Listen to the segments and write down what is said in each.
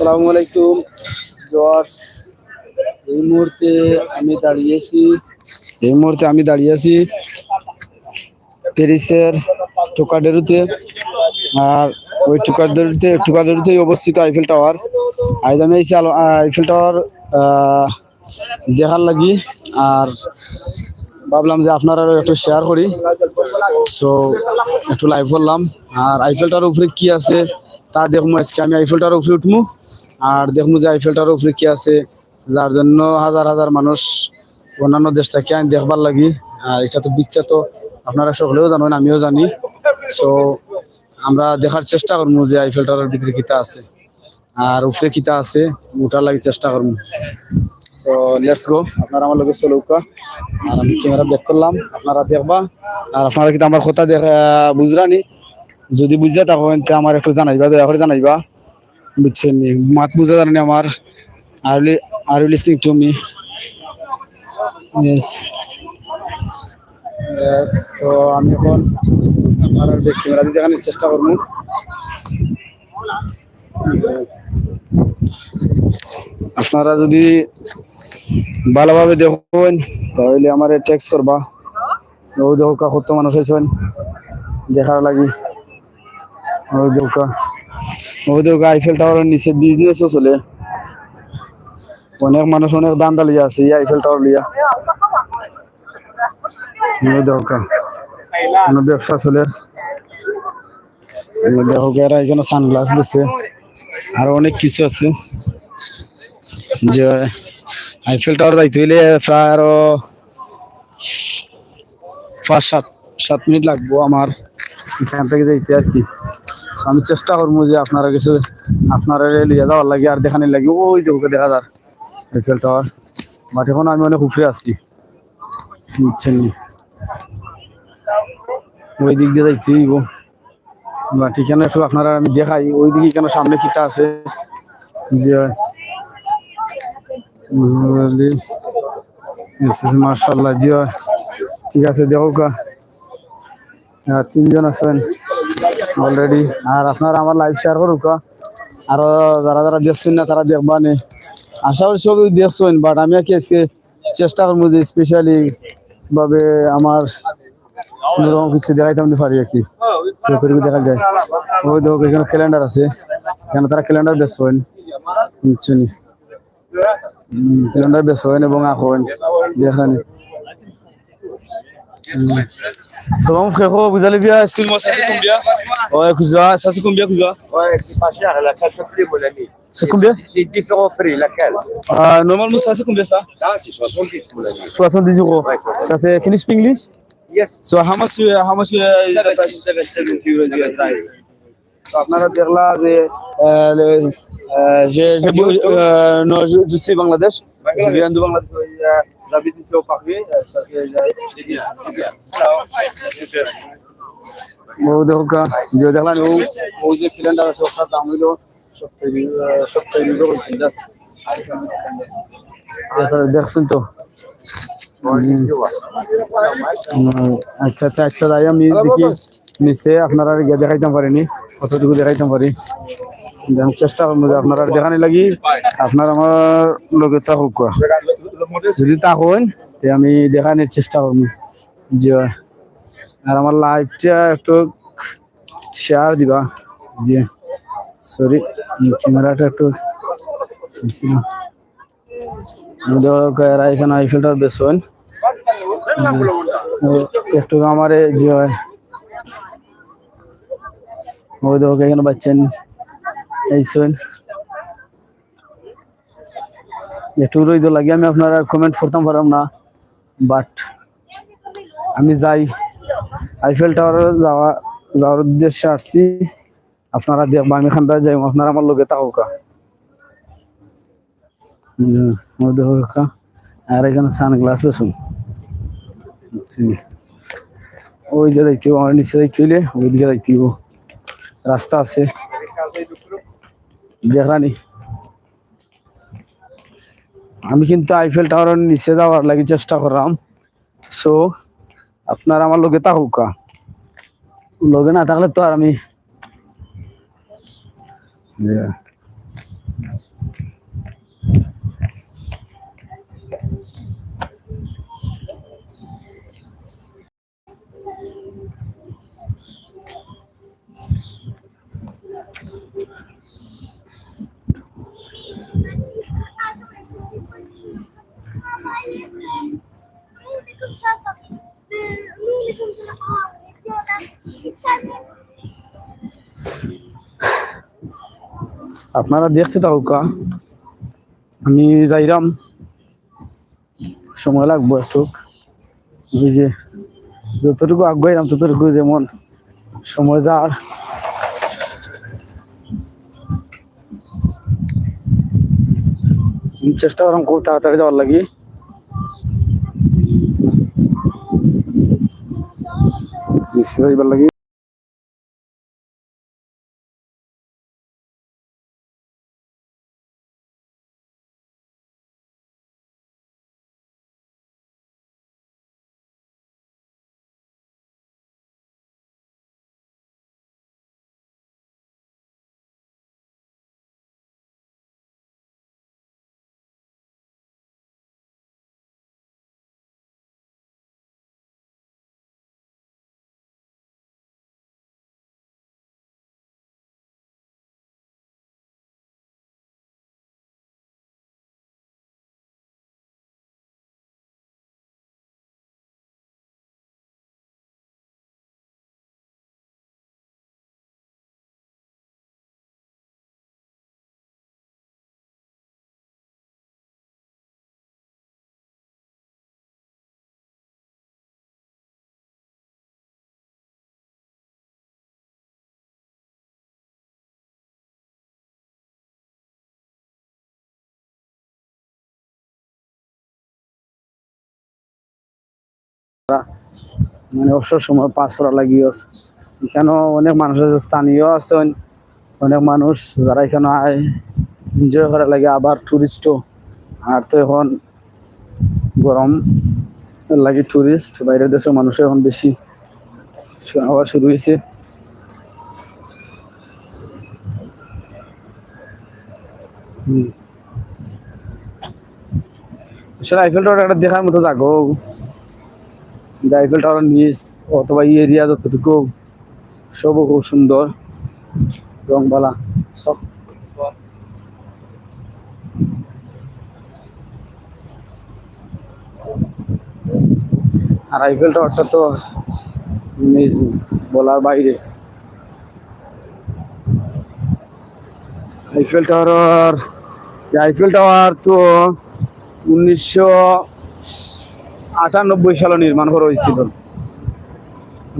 আসসালামু আলাইকুম। জর্জ এই মুহূর্তে আমি দাঁড়িয়েছি এই মুহূর্তে আমি দাঁড়িয়ে আছি প্যারিসের টোকাডেরুতে। আর ওই টোকাডেরুতে, টোকাডেরুতেই অবস্থিত আইফেল টাওয়ার আজ আমি আলো- আইফেল টাওয়ার দেখার লাগি। আর ভাবলাম যে আপনারা একটু শেয়ার করি। সো একটু লাইভ করলাম। আর আইফেলটার উপরে কি আছে? তা দেখব আজকে আমি আইফেলটার উপরে উঠবো আর দেখব যে আইফেলটার উপরে কি আছে, যার জন্য হাজার হাজার মানুষ অন্যান্য দেশ থেকে আমি দেখবার লাগি। আর এটা তো বিখ্যাত, আপনারা সকলেও জানেন, আমিও জানি। সো আমরা দেখার চেষ্টা করব যে আইফেলটার ভিতরে কিতা আছে। আর উপরে কিতা আছে ওটার লাগি চেষ্টা করব সো লেটস গো আপনারা আমার লগে চলৌকা আর আমি ক্যামেরা ব্যাক করলাম। আপনারা দেখবা। আর আপনারা কিন্তু আমার কথা দেখা বুঝরানি যদি বুঝা তখন তে আমার একটু জানাইবা, দয়া করে জানাইবা। বুঝছেন মাত বুঝা জানি আমার। আর আর listening to me yes so আমি এখন আপনার ক্যামেরা দিয়ে দেখানোর চেষ্টা করব। আপনারা যদি ভালোভাবে দেখুন তাহলে আমার ট্যাক্স করবা। দেখো কত মানুষ আছেন দেখার লাগি। আইফেল টাওয়ারের নিচে বিজনেসও চলে। অনেক মানুষ অনেক দান দালিয়া আছে এই আইফেল টাওয়ার লিয়া ও কোনো ব্যবসা চলে। দেখো এখানে সানগ্লাস বেছে। আর অনেক কিছু আছে। যে আইফেল টাওয়ার যাইতে হইলে প্রায় আরও পাঁচ সাত সাত মিনিট লাগবো আমার। এখান থেকে যাইতে আর কি। আমি চেষ্টা করব যে আপনারা কিছু আপনারা লিয়ে যাওয়ার লাগে আর দেখানি লাগে। ওই যে ওকে দেখা যার আইফেল টাওয়ার বাট এখন আমি অনেক উপরে আছি। বুঝছেন ওই দিক দিয়ে হইব। বাট এখানে একটু আপনারা আমি দেখাই। ওই দিকে কেন সামনে কিটা আছে? যে মার্শাল্লাহ জি ঠিক আছে, দেখো কা তিনজন আছেন। অলরেডি আর আপনারা আমার লাইভ শেয়ার করুক আরও যারা যারা দেখছেন না, তারা দেখবা নে। আশা করি সবই দেখছেন বাট আমি কি আজকে চেষ্টা করব যে স্পেশালি ভাবে আমার কোনোরকম কিছু দেখাইতে আমি পারি আর কি। যতটুকু দেখা যায়। ওই দেখো, এখানে ক্যালেন্ডার আছে। এখানে তারা ক্যালেন্ডার দেখছেন। বুঝছেন ক্যালেন্ডার বেসবেন এবং আঁকবেন দেখানি Ça va mon frérot, vous allez bien Excuse-moi, ça c'est combien Ouais, Kouza, ça c'est combien Kouza Ouais, c'est pas cher, la cale s'appelait mon ami. C'est combien C'est différent prix, la normalement, ça c'est combien ça Ah, c'est 70 mon ami. 70 euros. Ça c'est, can you speak English Yes. So how much, uh, how much? Uh, 70 euros. Je, je suis Bangladesh. Je viens de Bangladesh. Euh, J'habite ici au Paris. euh, Ça c'est C'est bien, c'est bien. ও দেখো কা যে দেখলাম ও ও যে calendar আছে ওটার দাম হইল সপ্তাহে সপ্তাহে নিতে বলছেন জাস্ট দেখছেন তো হুম, আচ্ছা নিচে আপনারা গিয়ে দেখাইতাম পারিনি, কতটুকু দেখাইতাম পারি। চেষ্টা করব যে আপনারা দেখানি লাগি, আপনার আমার লোকে থাকুক। যদি তা হন তে আমি দেখানোর চেষ্টা করব। যে, আর আমার লাইভটা একটু শেয়ার দিবা। যে সরি ক্যামেরাটা একটু এখানে আইফেলটার বেসন একটু আমার যে হয় ওই দেখো এখানে বাচ্চান এইসন একটু রইদ লাগে, আমি আপনারা কমেন্ট করতাম পারলাম না বাট আমি যাই। আইফেল টাওয়ারে যাওয়া, যাওয়ার উদ্দেশ্যে আসছি। আপনারা দেখবা আমি থেকে যাই আপনারা আমার লোকে তাহকা দেখা আর এখানে সানগ্লাস বেসুন ওই যে দেখতে আমার নিচে দেখতে হইলে ওই দিকে দেখতে। রাস্তা আছে। দেখানি আমি কিন্তু আইফেল টাওয়ারের নিচে যাওয়ার লাগি চেষ্টা করলাম। সো আপনার আমার লোকে তাহুকা লোকে না থাকলে তো আর আমি আপনারা দেখছে তাও কা আমি যাইরাম। সময় লাগবো একটু। বুঝে যতটুকু যতটুকু রাম ততটুকু যেমন সময় যার চেষ্টা করলাম খুব তাড়াতাড়ি যাওয়ার লাগি। নিশ্চয় যাইবার লাগি। মানে অবসর সময় পাস করা লাগিও এখানেও অনেক মানুষ আছে, স্থানীয় আছেন অনেক মানুষ যারা এখানে আয় এনজয় করা লাগে, আবার টুরিস্টও আর তো এখন গরম লাগে টুরিস্ট বাইরের দেশের মানুষ এখন বেশি। হওয়া শুরু হয়েছে। আসলে আইফেল টাওয়ার একটা দেখার মতো জাগো যে আইফেল টাওয়ার নিচ অথবা এই এরিয়া যতটুকু সব খুব সুন্দর। রংবালা সব। আর আইফেল টাওয়ারটা তো বলার বাইরে। আইফেল টাওয়ার আইফেল টাওয়ার তো উনিশশো আটানব্বই সালে নির্মাণ করা হয়েছিল।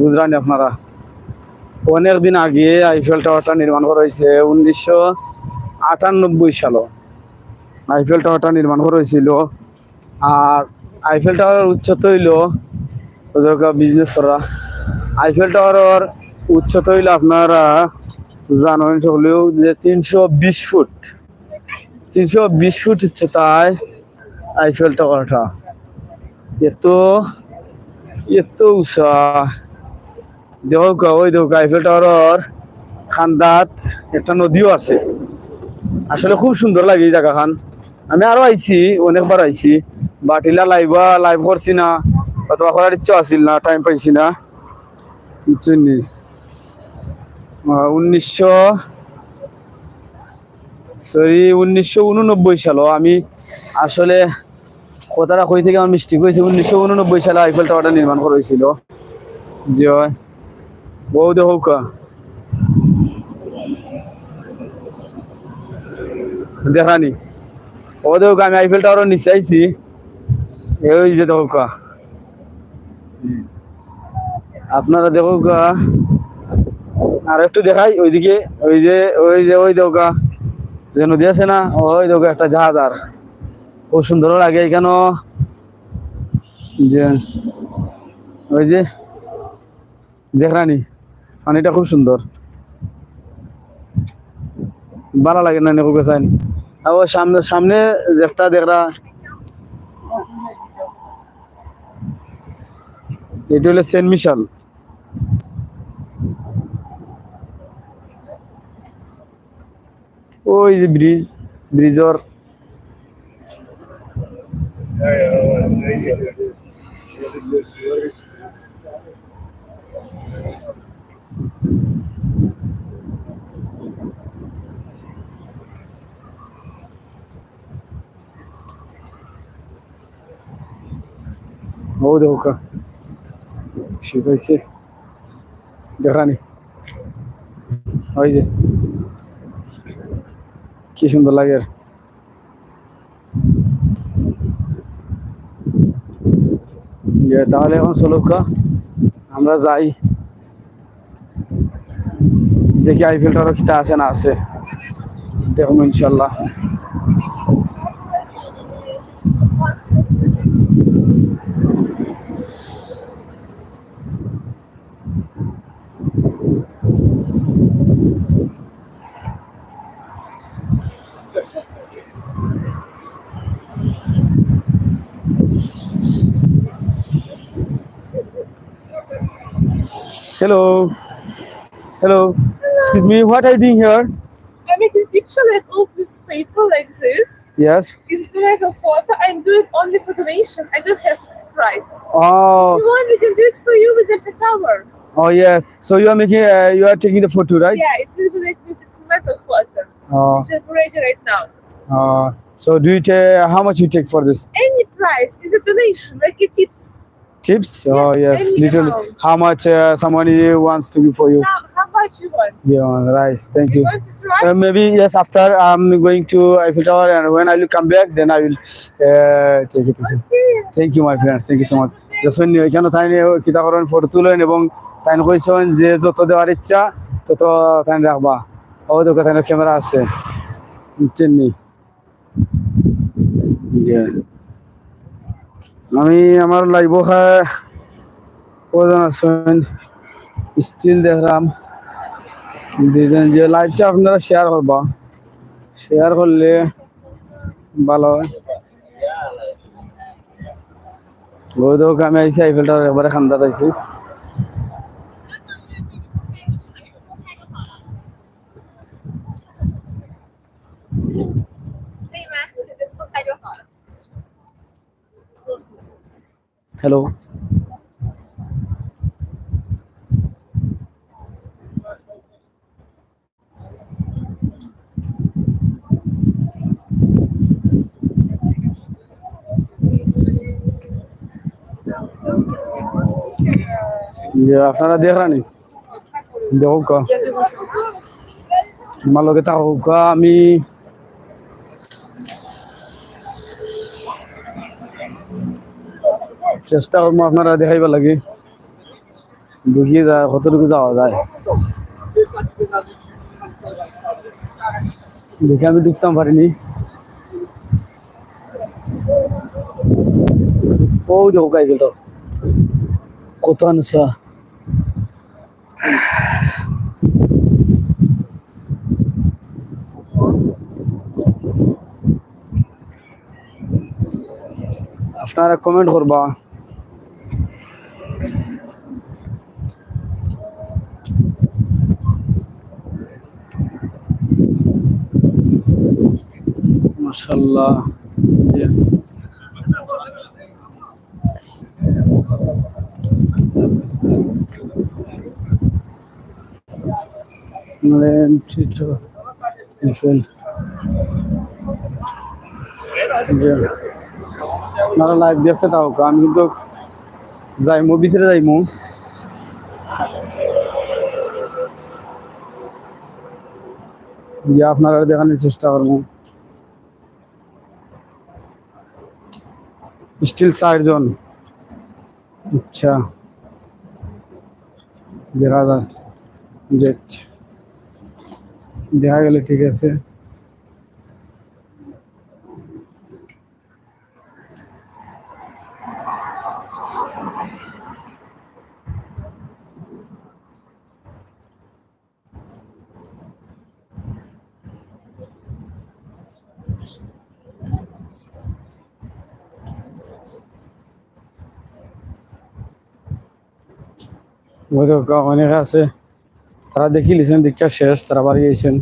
বুঝলেন আপনারা? অনেক দিন আগে আইফেল টাওয়ারটা নির্মাণ করা হয়েছে, উনিশশো আটানব্বই সালে। আইফেল টাওয়ারটা নির্মাণ করা হয়েছিল। আর আইফেল টাওয়ারের উচ্চতা হইল বিজনেস করা। আইফেল টাওয়ারের উচ্চতা হইল আপনারা জানেন সকলেও যে তিনশো বিশ ফুট। তিনশো বিশ ফুট উচ্চতায় আইফেল টাওয়ারটা এত এত উষা। দেখ ওই দেখ আইফেল টাওয়ার খান্দাত একটা নদীও আছে। আসলে খুব সুন্দর লাগে এই জায়গাখান। আমি আরও আইছি, অনেকবার আইছি। বাটিলা লাইভ লাইভ করছি না। অথবা করার ইচ্ছা আছিল না টাইম পাইছি না। বুঝছেন উনিশশো, সরি, উনিশশো উননব্বই সাল আমি আসলে কথাটা কই থেকে আমার মিস্টেক হয়েছে উনিশশো উননব্বই সালে আইফেল টাওয়ারটা নির্মাণ করা হয়েছিল। জি বউ দে হোক। দেখানি ও দেখো আমি আইফেল টাওয়ার নিচে আইছি। এই যে দেখো আপনারা দেখো আর একটু দেখাই, ওইদিকে, ওই যে ওই যে, ওই দেখো কা যে নদী আছে না, ওই দেখো একটা জাহাজ আর। খুব সুন্দর লাগে এখানে যে, ওই যে দেখানি পানিটা খুব সুন্দর। ভালো লাগে না চাইন আর ওই সামনে সামনে যেটা দেখরা এটি হলো সেন্ট মিশাল। ওই যে ব্রিজ, ব্রিজর ও দেখো কা শিখাইছে দেখানি ওই যে কি সুন্দর লাগে আর। যে তাহলে এখন সলুকা আমরা যাই। দেখি টাওয়ার কিটা আছে না আছে। দেখুন ইনশাল্লাহ। Hello. Hello. Excuse me, what are you doing here? I make a picture like of this paper like this. Yes. It's like a photo. I'm doing only for donation. I don't have fixed price. If Oh, you want, we can do it for you with a tower. oh yes. So you are making, uh, you are taking the photo, right? Yeah, it's a little bit like this. It's metal photo. Oh, It's separated right now. uh, so do you take, how much you take for this? Any price is a donation, like a tips. Tips? Oh Yes, yes, little. amount. How much uh, somebody wants to give for you? How, how much you want? Yeah, nice. Thank You you. want to try? Uh, maybe yes. After I'm going to Eiffel Tower, and when I will come back, then I will uh, take a picture. Okay. Thank you my friends thank you so much দেখুন এখানে তাই কিতা করেন photo তুলেন এবং তাই কইছেন যে যত দেওয়ার ইচ্ছা তত তাই রাখবা ও দেখো তাই ক্যামেরা আছে চিনি আমি আমার লাইব কজন আছেন? স্টিল দেখলাম। দুজন যে লাইভটা আপনারা শেয়ার করবা। শেয়ার করলে ভালো হয়। ওই তো আমি আইসি আইফেলটা একবারে খান্দা আইসি হ্যালো যে আপনারা দেখরানি দেখো কা আমার লগে থাকো কা আমি চেষ্টা করব আপনারা দেখাইবা লাগে। বুঝিয়ে যায় কতটুকু যাওয়া যায়। দেখে আমি ঢুকতাম পারিনি ও দেখো গাই গেল কত আনসা আপনারা কমেন্ট করবা মাশাল্লাহ আমি কিন্তু যাইমু ভিতরে যাইমু আপনারা দেখানোর চেষ্টা করব। স্টিল চারজন আচ্ছা দেখা যায় যাচ্ছে দেখা গেলে ঠিক আছে ওই তো অনেক আছে, তারা দেখি লিছেন দীক্ষা শেষ, তারা বাড়ি গেছেন।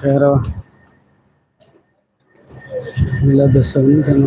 খেয়ারা মিলা বেসন কেন?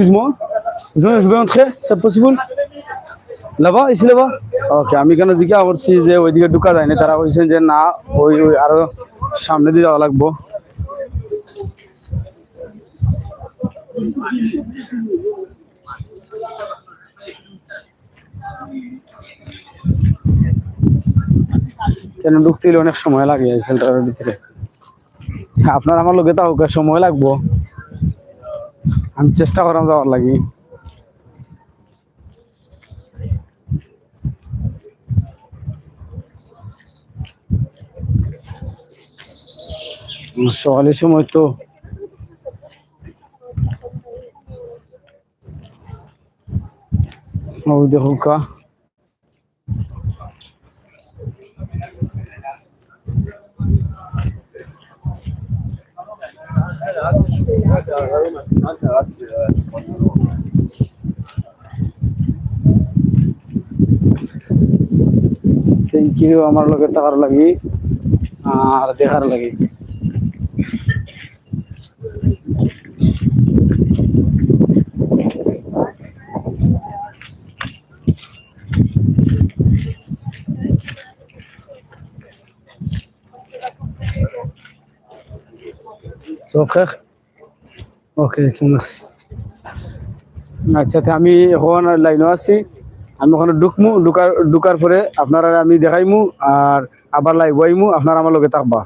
Excuse-moi, je, je vais entrer, c'est possible? Là-bas, ici là-bas? ওকে আমি কেন দিকে করছি যে ওইদিকে ঢুকা যায় না তারা কইছেন যে না ওই ওই আরও সামনে দিয়ে যাওয়া লাগবো। কেন ঢুকতে অনেক সময় লাগে এই ফিল্টারের ভিতরে। আপনার আমার লোকে তাও সময় লাগবো। আমি চেষ্টা করলাম যাওয়ার লাগি। সকালের সময় তো দেখো কা থ্যাংক আমার লগে টাকার লাগি আর দেখার লাগি। সখের ওকে ঠিক আছে। আচ্ছা তা আমি এখন লাইনও আছি। আমি ওখানে ঢুকমু, ঢুকার ঢুকার পরে আপনারা আমি দেখাইমু আর আবার লাইভ আইমু আপনারা আমার লগে থাকবা।